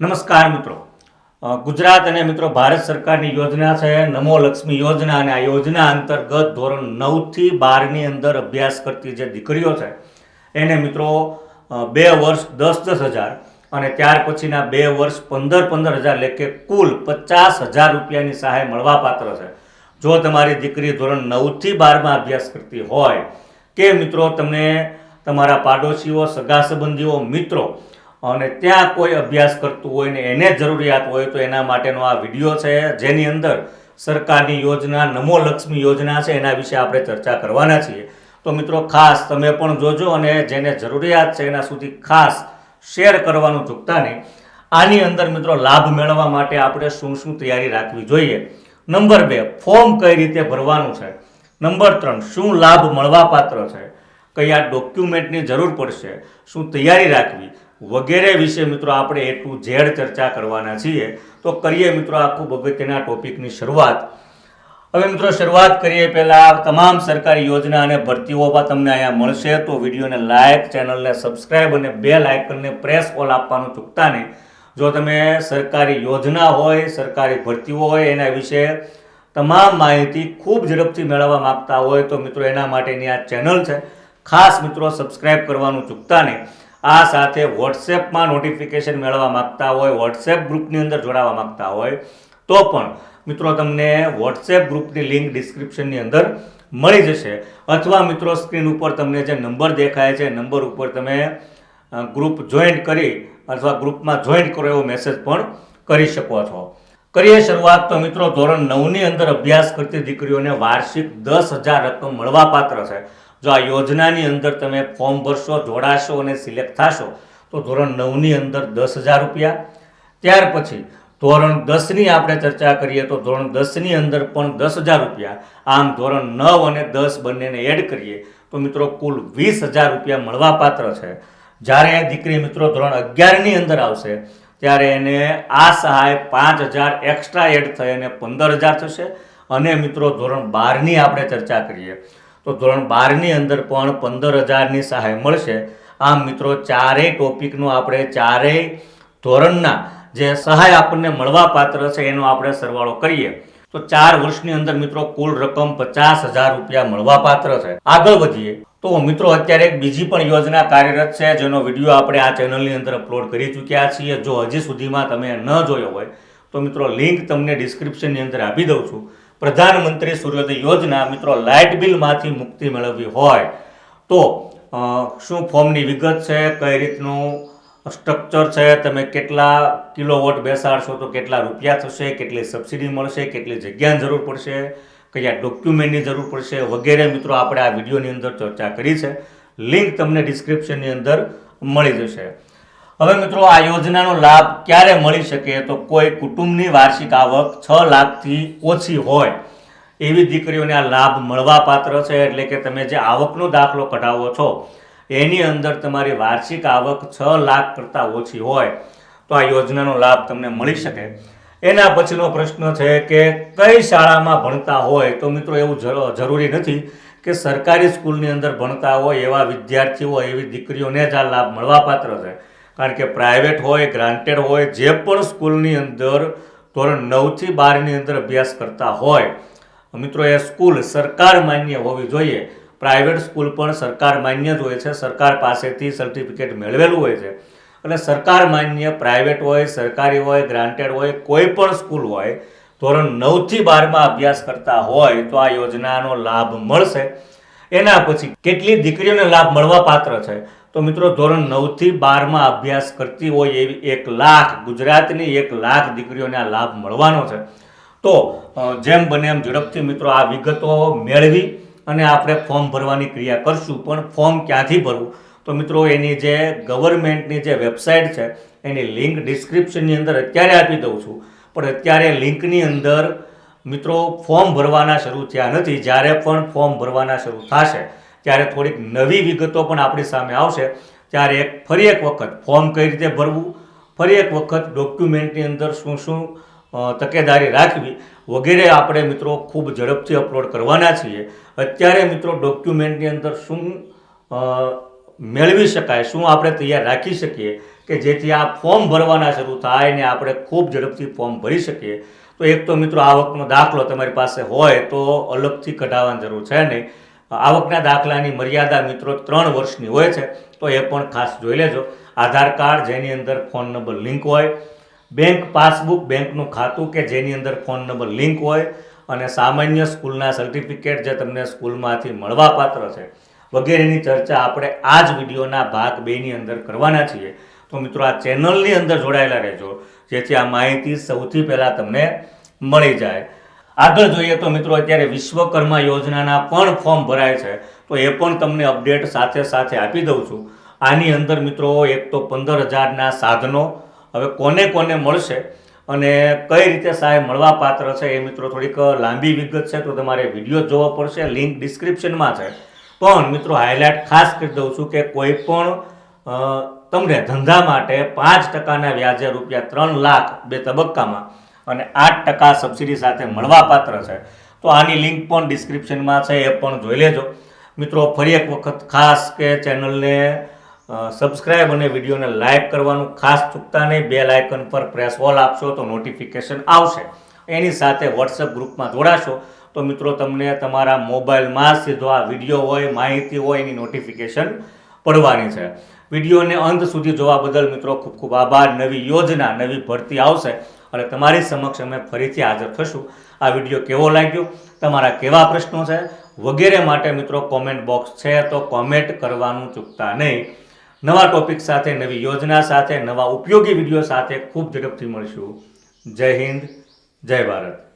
નમસ્કાર મિત્રો. ગુજરાત અને મિત્રો ભારત સરકારની યોજના છે, નમો લક્ષ્મી યોજના અને આ યોજના અંતર્ગત ધોરણ નવથી બારની અંદર અભ્યાસ કરતી જે દીકરીઓ છે, એને મિત્રો બે વર્ષ દસ દસ હજાર અને ત્યાર પછીના બે વર્ષ પંદર પંદર હજાર, એટલે કે કુલ પચાસ હજાર રૂપિયાની સહાય મળવાપાત્ર છે. જો તમારી દીકરી ધોરણ નવથી બારમાં અભ્યાસ કરતી હોય કે મિત્રો તમને તમારા પાડોશીઓ, સગા સંબંધીઓ, મિત્રો અને ત્યાં કોઈ અભ્યાસ કરતું હોય ને એને જરૂરિયાત હોય તો એના માટેનો આ વીડિયો છે. જેની અંદર સરકારની યોજના, નમો લક્ષ્મી યોજના છે, એના વિશે આપણે ચર્ચા કરવાના છીએ. તો મિત્રો, ખાસ તમે પણ જોજો અને જેને જરૂરિયાત છે એના સુધી ખાસ શેર કરવાનું ચૂકતા નહીં. આની અંદર મિત્રો, લાભ મેળવવા માટે આપણે શું શું તૈયારી રાખવી જોઈએ? નંબર બે, ફોર્મ કઈ રીતે ભરવાનું છે? નંબર ત્રણ, શું લાભ મળવાપાત્ર છે? કયા ડોક્યુમેન્ટની જરૂર પડશે? શું તૈયારી રાખવી? વગેરે વિશે મિત્રો આપણે એ ટુ ઝેડ ચર્ચા કરવાના છીએ. તો કરીએ મિત્રો આ ખૂબ અગત્યના ટોપિકની શરૂઆત. હવે મિત્રો શરૂઆત કરીએ પહેલાં તમામ સરકારી યોજના અને ભરતીઓ પણ તમને અહીંયા મળશે. તો વિડીયોને લાઇક ચેનલને સબસ્ક્રાઇબ અને બે લાઇકનને પ્રેસ ઓલ આપવાનું ચૂકતા નહીં. જો તમે સરકારી યોજના હોય, સરકારી ભરતીઓ હોય, એના વિશે તમામ માહિતી ખૂબ ઝડપથી મેળવવા માગતા હોય, તો મિત્રો એના માટેની આ ચેનલ છે. ખાસ મિત્રો સબસ્ક્રાઇબ કરવાનું ચૂકતા નહીં. આ સાથે વોટ્સએપમાં નોટિફિકેશન મેળવવા માંગતા હોય, વોટ્સએપ ગ્રુપની અંદર જોડાવા માગતા હોય, તો પણ મિત્રો તમને વોટ્સએપ ગ્રુપની લિંક ડિસ્ક્રિપ્શનની અંદર મળી જશે. અથવા મિત્રો સ્ક્રીન ઉપર તમને જે નંબર દેખાય છે નંબર ઉપર તમે ગ્રુપ જોઈન્ટ કરી અથવા ગ્રુપમાં જોઈન કરો એવો મેસેજ પણ કરી શકો છો. કરીએ શરૂઆત તો મિત્રો ધોરણ નવની અંદર અભ્યાસ કરતી દીકરીઓને વાર્ષિક દસ હજાર રકમ મળવાપાત્ર છે. જો આ યોજનાની અંદર તમે ફોર્મ ભરશો, જોડાશો અને સિલેક્ટ થશો, તો ધોરણ નવની અંદર દસ હજાર રૂપિયા. ત્યાર પછી ધોરણ દસની આપણે ચર્ચા કરીએ તો ધોરણ દસની અંદર પણ દસ હજાર રૂપિયા. આમ ધોરણ નવ અને દસ બંનેને એડ કરીએ તો મિત્રો કુલ વીસ હજાર રૂપિયા મળવાપાત્ર છે. જ્યારે દીકરી મિત્રો ધોરણ અગિયારની અંદર આવશે, ત્યારે એને આ સહાય પાંચ હજાર એક્સ્ટ્રા એડ થઈ અને પંદર હજાર થશે. અને મિત્રો ધોરણ બારની આપણે ચર્ચા કરીએ. તો ધોરણ બારની અંદર પણ પંદર હજારની સહાય મળશે. આમ મિત્રો, ચારેય ટોપિકનું આપણે ચારેય ધોરણના જે સહાય આપણને મળવા પાત્ર છે એનો આપણે સરવાળો કરીએ. તો ચાર વર્ષની અંદર મિત્રો, કુલ રકમ પચાસ હજાર રૂપિયા મળવા પાત્ર છે. આગળ વધીએ. તો મિત્રો, અત્યારે એક બીજી પણ યોજના કાર્યરત છે, જેનો વીડિયો આપણે આ ચેનલની અંદર અપલોડ કરી ચૂક્યા છીએ. જો હજી સુધીમાં તમે ન જોયો હોય, તો મિત્રો, લિંક તમને ડિસ્ક્રિપ્શનની અંદર આપી દઉં છું. પ્રધાનમંત્રી સૂર્યોદય યોજના, મિત્રો, લાઇટ બિલમાંથી મુક્તિ મેળવવી હોય તો શું ફોર્મની વિગત છે? કઈ રીતનું સ્ટ્રક્ચર છે? તમે કેટલા કિલોવોટ બેસાડશો તો કેટલા રૂપિયા થશે? કેટલી સબસિડી મળશે? કેટલી જગ્યાની જરૂર પડશે? કયા ડોક્યુમેન્ટની જરૂર પડશે? વગેરે, મિત્રો, આપણે આ વિડીયોની અંદર ચર્ચા કરી છે. લિંક તમને ડિસ્ક્રિપ્શનની અંદર મળી જશે. હવે મિત્રો આ યોજનાનો લાભ ક્યારે મળી શકે તો કોઈ કુટુંબની વાર્ષિક આવક છ લાખથી ઓછી હોય. એવી દીકરીઓને આ લાભ મળવા પાત્ર છે એટલે કે તમે જે આવકનો દાખલો કઢાવો છો, એની અંદર તમારી વાર્ષિક આવક છ લાખ કરતાં ઓછી હોય તો આ યોજનાનો લાભ તમને મળી શકે. એના પછીનો પ્રશ્ન છે કે કઈ શાળામાં ભણતા હોય? તો મિત્રો એવું જરૂરી નથી કે સરકારી સ્કૂલની અંદર ભણતા હોય એવા વિદ્યાર્થીઓ, એવી દીકરીઓને જ આ લાભ મળવાપાત્ર છે. કારણ કે પ્રાઇવેટ હોય ગ્રાન્ટેડ હોય, જે પણ સ્કૂલની અંદર ધોરણ નવથી બારની અંદર અભ્યાસ કરતા હોય, મિત્રો, એ સ્કૂલ સરકાર માન્ય હોવી જોઈએ. પ્રાઇવેટ સ્કૂલ પણ સરકાર માન્ય જ હોય છે. સરકાર પાસેથી સર્ટિફિકેટ મેળવેલું હોય છે. અને સરકાર માન્ય પ્રાઇવેટ હોય, સરકારી હોય ગ્રાન્ટેડ હોય, કોઈ પણ સ્કૂલ હોય, ધોરણ નવથી બારમાં અભ્યાસ કરતા હોય, તો આ યોજનાનો લાભ મળશે. એના પછી કેટલી દીકરીઓને લાભ મળવા પાત્ર છે? તો મિત્રો ધોરણ નવથી બારમાં અભ્યાસ કરતી હોય એવી એક લાખ, ગુજરાતની એક લાખ દીકરીઓને આ લાભ મળવાનો છે. તો જેમ બને એમ ઝડપથી મિત્રો આ વિગતો મેળવી અને આપણે ફોર્મ ભરવાની ક્રિયા કરશું, પણ ફોર્મ ક્યાંથી ભરવું? તો મિત્રો એની જે ગવર્મેન્ટની જે વેબસાઇટ છે, એની લિંક ડિસ્ક્રિપ્શનની અંદર અત્યારે આપી દઉં છું. પણ અત્યારે લિંકની અંદર મિત્રો ફોર્મ ભરવાના શરૂ થયા નથી. જ્યારે પણ ફોર્મ ભરવાના શરૂ થશે ત્યારે થોડીક નવી વિગતો પણ આપણી સામે આવશે, ત્યારે એક ફરી એક વખત ફોર્મ કઈ રીતે ભરવું, ફરી એક વખત ડોક્યુમેન્ટની અંદર શું શું તકેદારી રાખવી વગેરે આપણે મિત્રો ખૂબ ઝડપથી અપલોડ કરવાના છીએ. અત્યારે મિત્રો ડોક્યુમેન્ટની અંદર શું મેળવી શકાય, શું આપણે તૈયાર રાખી શકીએ કે જેથી આ ફોર્મ ભરવાના શરૂ થાય ને આપણે ખૂબ ઝડપથી ફોર્મ ભરી શકીએ. તો એક તો મિત્રો આવકનો દાખલો તમારી પાસે હોય તો અલગથી કઢાવવાની જરૂર છે નહીં. આવકના દાખલાની મર્યાદા મિત્રો ત્રણ વર્ષની હોય છે, તો એ પણ ખાસ જોઈ લેજો. આધાર કાર્ડ જેની અંદર ફોન નંબર લિંક હોય, બેંક પાસબુક બેંકનું ખાતું કે જેની અંદર ફોન નંબર લિંક હોય, અને સામાન્ય સ્કૂલના સર્ટિફિકેટ જે તમને સ્કૂલમાંથી મળવાપાત્ર છે, વગેરેની ચર્ચા આપણે આ જ વિડીયોના ભાગ બેની અંદર કરવાના છીએ. તો મિત્રો આ ચેનલની અંદર જોડાયેલા રહેજો, જેથી આ માહિતી સૌથી પહેલાં તમને મળી જાય. આગળ જોઈએ તો મિત્રો અત્યારે વિશ્વકર્મા યોજનાના પણ ફોર્મ ભરાય છે. તો એ પણ તમને અપડેટ સાથે સાથે આપી દઉં છું. આની અંદર મિત્રો એક તો પંદર હજારના સાધનો હવે કોને કોને મળશે અને કઈ રીતે સહાય મળવા પાત્ર છે એ મિત્રો થોડીક લાંબી વિગત છે તો તમારે વીડિયો જોવો પડશે, લિંક ડિસ્ક્રિપ્શનમાં છે. પણ મિત્રો હાઇલાઇટ ખાસ કરી દઉં છું કે કોઈ પણ તમને ધંધા માટે પાંચ ટકાના વ્યાજે રૂપિયા ત્રણ લાખ બે તબક્કામાં અને આઠ ટકા સબસિડી સાથે મળવાપાત્ર છે. તો આની લિંક પણ ડિસ્ક્રિપ્શનમાં છે, એ પણ જોઈ લેજો. મિત્રો, ફરી એક વખત ખાસ કે ચેનલને સબસ્ક્રાઇબ અને વિડીયોને લાઇક કરવાનું ખાસ ચૂકતા નહીં. બે લાયકન પર પ્રેસ ઓલ આપશો તો નોટિફિકેશન આવશે. એની સાથે વોટ્સએપ ગ્રુપમાં જોડાશો તો મિત્રો, તમને તમારા મોબાઈલમાં સીધો આ વીડિયો હોય, માહિતી હોય, એની નોટિફિકેશન પડવાની છે. વિડીયોને અંત સુધી જોવા બદલ મિત્રો, ખૂબ ખૂબ આભાર. નવી યોજના, નવી ભરતી આવશે. અને તમારી સમક્ષ અમે ફરીથી હાજર થશું. આ વીડિયો કેવો લાગ્યો? તમારા કેવા પ્રશ્નો છે? વગેરે માટે મિત્રો કોમેન્ટ બોક્સ છે તો કોમેન્ટ કરવાનું ચૂકતા નહીં. નવા ટોપિક સાથે, નવી યોજના સાથે, નવા ઉપયોગી વીડિયો સાથે ખૂબ ઝડપથી મળશું. જય હિન્દ, જય ભારત.